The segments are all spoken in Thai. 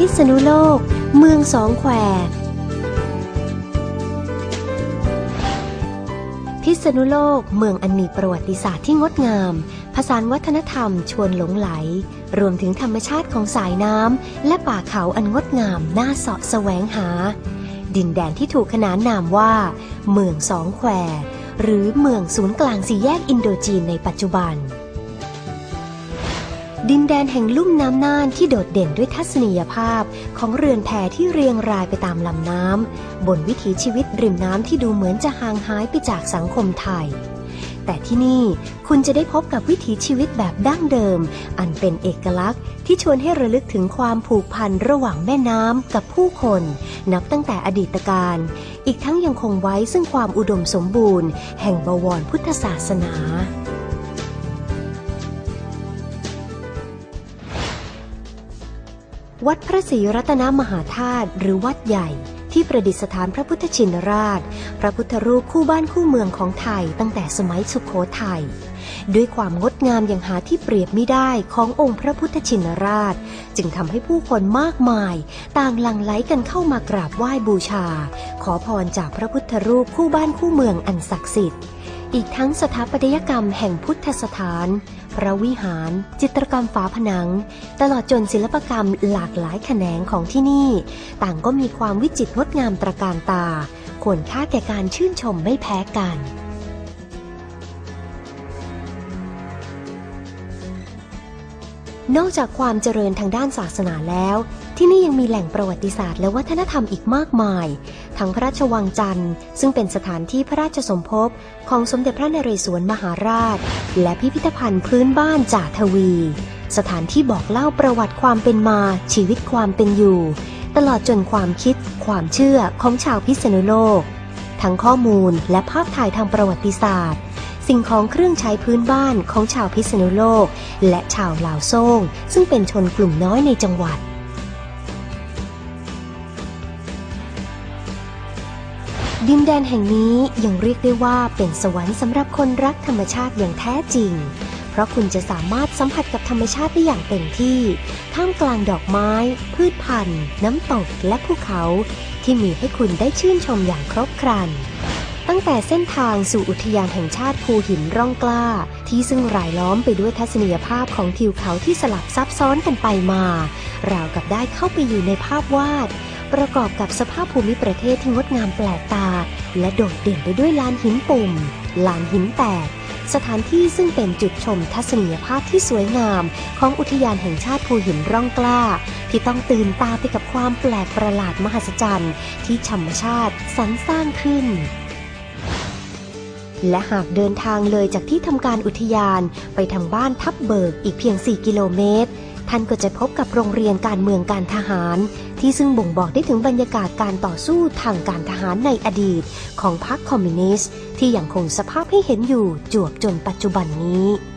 พิษณุโลก เมืองสองแคว พิษณุโลก เมืองอันมีประวัติศาสตร์ที่งดงาม ผสานวัฒนธรรมชวนหลงไหล รวมถึงธรรมชาติของสายน้ำ และป่าเขาอันงดงามน่าเสาะแสวงหา ดินแดนที่ถูกขนานนามว่า เมืองสองแคว หรือเมืองศูนย์กลางสี่แยกอินโดจีนในปัจจุบัน ดินแดนแห่งลุ่มน้ำน่านที่โดดเด่นด้วยทัศนียภาพของเรือนแพที่เรียงรายไปตามลำน้ำบนวิถีชีวิตริมน้ำที่ดูเหมือนจะห่างหายไปจากสังคมไทย แต่ที่นี่คุณจะได้พบกับวิถีชีวิตแบบดั้งเดิม อันเป็นเอกลักษณ์ที่ชวนให้ระลึกถึงความผูกพันระหว่างแม่น้ำกับผู้คน นับตั้งแต่อดีตการ อีกทั้งยังคงไว้ซึ่งความอุดมสมบูรณ์ แห่งบวรพุทธศาสนา วัดพระศรีรัตนมหาธาตุหรือวัดใหญ่ที่ประดิษฐานพระพุทธชินราช พระพุทธรูปคู่บ้านคู่เมืองของไทยตั้งแต่สมัยสุขโขทัยด้วยความงดงามอย่างหาที่เปรียบไม่ได้ขององค์พระพุทธชินราช จึงทำให้ผู้คนมากมาย ต่างหลั่งไหลกันเข้ามากราบไหว้บูชา ขอพรจากพระพุทธรูปคู่บ้านคู่เมืองอันศักดิ์สิทธิ์ อีกทั้งสถาปัตยกรรมแห่งพุทธสถาน พระวิหาร จิตรกรรมฝาผนัง ตลอดจนศิลปกรรมหลากหลายแขนงของที่นี่ ต่างก็มีความวิจิตรงดงามตระการตา ควรค่าแก่การชื่นชมไม่แพ้กันนอกจากความเจริญทางด้านศาสนาแล้ว ที่นี่ยังมีแหล่งประวัติศาสตร์และวัฒนธรรมอีกมากมาย ทั้งพระราชวังจันทร์ ซึ่งเป็นสถานที่พระราชสมภพของสมเด็จพระนเรศวรมหาราช และพิพิธภัณฑ์พื้นบ้านจ่าทวี สถานที่บอกเล่าประวัติความเป็นมา ชีวิตความเป็นอยู่ ตลอดจนความคิด ความเชื่อของชาวพิษณุโลก ทั้งข้อมูลและภาพถ่ายทางประวัติศาสตร์สิ่งของเครื่องใช้พื้นบ้านของชาวพิษณุโลก และชาวลาวโซ่งซึ่งเป็นชนกลุ่มน้อยในจังหวัด ดินแดนแห่งนี้ยังเรียกได้ว่าเป็นสวรรค์สำหรับคนรักธรรมชาติอย่างแท้จริง เพราะคุณจะสามารถสัมผัสกับธรรมชาติได้อย่างเต็มที่ ท่ามกลางดอกไม้ พืชพันธุ์ น้ำตกและภูเขา ที่มีให้คุณได้ชื่นชมอย่างครบครัน ตั้งแต่เส้นทางสู่อุทยานแห่งชาติภูหินร่องกล้า ที่ซึ่งรายล้อมไปด้วยทัศนียภาพของทิวเขาที่สลับซับซ้อนกันไปมา ราวกับได้เข้าไปอยู่ในภาพวาด ประกอบกับสภาพภูมิประเทศที่งดงามแปลกตา และโดดเด่นไปด้วยลานหินปุ่ม ลานหินแตก สถานที่ซึ่งเป็นจุดชมทัศนียภาพที่สวยงาม ของอุทยานแห่งชาติภูหินร่องกล้า ที่ต้องตื่นตาไปกับความแปลกประหลาดมหัศจรรย์ ที่ธรรมชาติสรรสร้างขึ้นและหากเดินทางเลยจากที่ทำการอุทยานไปทางบ้านทับเบิกอีกเพียง 4 กิโลเมตร ท่านก็จะพบกับโรงเรียนการเมืองการทหาร ที่ซึ่งบ่งบอกได้ถึงบรรยากาศการต่อสู้ทางการทหารในอดีต ของพรรคคอมมิวนิสต์ที่ยังคงสภาพให้เห็นอยู่จวบจนปัจจุบันนี้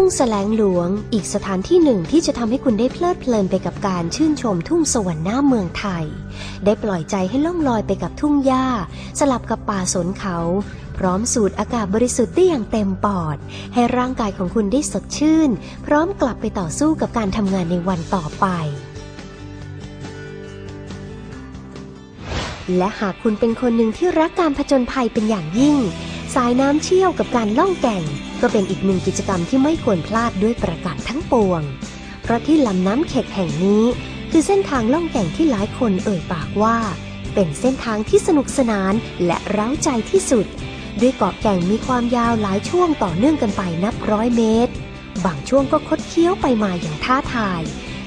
ทุ่งแสลงหลวง อีกสถานที่หนึ่งที่จะทำให้คุณได้เพลิดเพลินไปกับการชื่นชมทุ่งสวรรค์หน้าเมืองไทย ได้ปล่อยใจให้ล่องลอยไปกับทุ่งหญ้า สลับกับป่าสนเขา พร้อมสูดอากาศบริสุทธิ์ได้อย่างเต็มปอด ให้ร่างกายของคุณได้สดชื่น พร้อมกลับไปต่อสู้กับการทำงานในวันต่อไปและหากคุณเป็นคนหนึ่งที่รักการผจญภัยเป็นอย่างยิ่ง สายน้ำเชี่ยวกับการล่องแก่ง ก็เป็นอีกหนึ่งกิจกรรมที่ไม่ควรพลาดด้วยประการทั้งปวง เพราะที่ลำน้ำเข็กแห่งนี้ คือเส้นทางล่องแก่งที่หลายคนเอ่ยปากว่า เป็นเส้นทางที่สนุกสนานและเร้าใจที่สุด ด้วยเกาะแก่งมีความยาวหลายช่วงต่อเนื่องกันไปนับร้อยเมตร บางช่วงก็คดเคี้ยวไปมาอย่างท้าทาย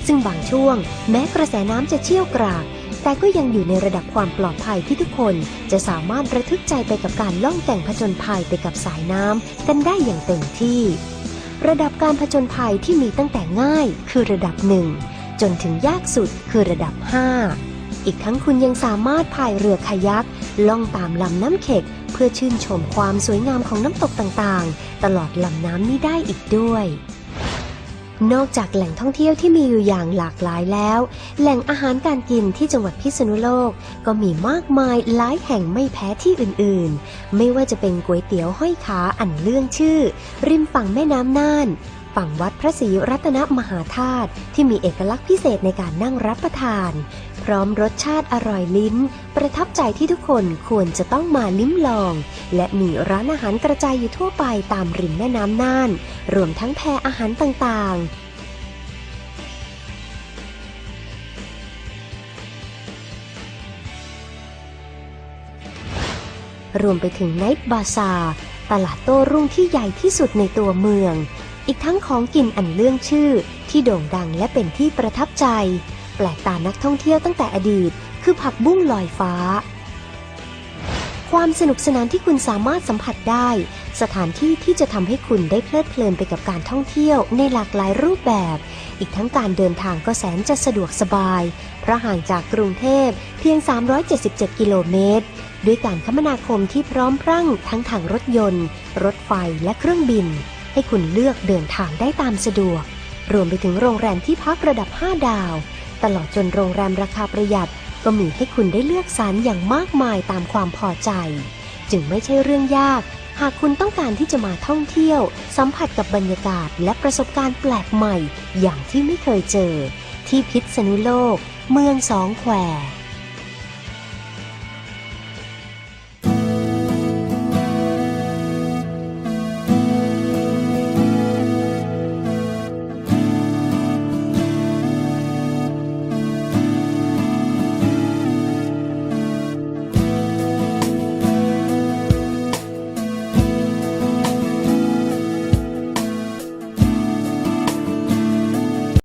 ซึ่งบางช่วง แม้กระแสน้ำจะเชี่ยวกราก แต่ก็ยังอยู่ในระดับความปลอดภัยที่ทุกคนจะสามารถระทึกใจไปกับการล่องแก่งผจญภัยไปกับสายน้ำกันได้อย่างเต็มที่ ระดับการผจญภัยที่มีตั้งแต่ง่ายคือระดับหนึ่งจนถึงยากสุดคือระดับ 5 อีกทั้งคุณยังสามารถพายเรือคายักล่องตามลำน้ำเข็ก เพื่อชื่นชมความสวยงามของน้ำตกต่างๆ ตลอดลำน้ำนี้ได้อีกด้วย นอกจากแหล่งท่องเที่ยวที่มีอยู่อย่างหลากหลายแล้ว แหล่งอาหารการกินที่จังหวัดพิษณุโลก ก็มีมากมายหลายแห่งไม่แพ้ที่อื่นๆ ไม่ว่าจะเป็นก๋วยเตี๋ยวห้อยขาอันเลื่องชื่อ ริมฝั่งแม่น้ำน่าน ฝั่งวัดพระศรีรัตนมหาธาตุที่มีเอกลักษณ์พิเศษในการนั่งรับประทาน พร้อมรสชาติอร่อยลิ้น ประทับใจที่ทุกคนควรจะต้องมาลิ้มลอง และมีร้านอาหารกระจายอยู่ทั่วไปตามริมแม่น้ำน่าน รวมทั้งแพรอาหารต่างๆรวมไปถึงไนท์บาซาตลาดโต้รุ่งที่ใหญ่ที่สุดในตัวเมือง อีกทั้งของกินอันเรื่องชื่อ ที่โด่งดังและเป็นที่ประทับใจ แปลกตานักท่องเที่ยวตั้งแต่อดีต คือผักบุ้งลอยฟ้า ความสนุกสนานที่คุณสามารถสัมผัสได้ สถานที่ที่จะทำให้คุณได้เพลิดเพลินไปกับการท่องเที่ยวในหลากหลายรูปแบบ อีกทั้งการเดินทางก็แสนจะสะดวกสบาย เพราะห่างจากกรุงเทพเพียง 377 กิโลเมตรด้วยการคมนาคมที่พร้อมพรั่งทั้งทางรถยนต์ รถไฟและเครื่องบิน ให้คุณเลือกเดินทางได้ตามสะดวก รวมไปถึงโรงแรมที่พักระดับ 5 ดาว ตลอดจนโรงแรมราคาประหยัดก็มีให้คุณได้เลือกสรรอย่างมากมายตามความพอใจ จึงไม่ใช่เรื่องยาก หากคุณต้องการที่จะมาท่องเที่ยว สัมผัสกับบรรยากาศและประสบการณ์แปลกใหม่ อย่างที่ไม่เคยเจอ ที่พิษณุโลก เมืองสองแคว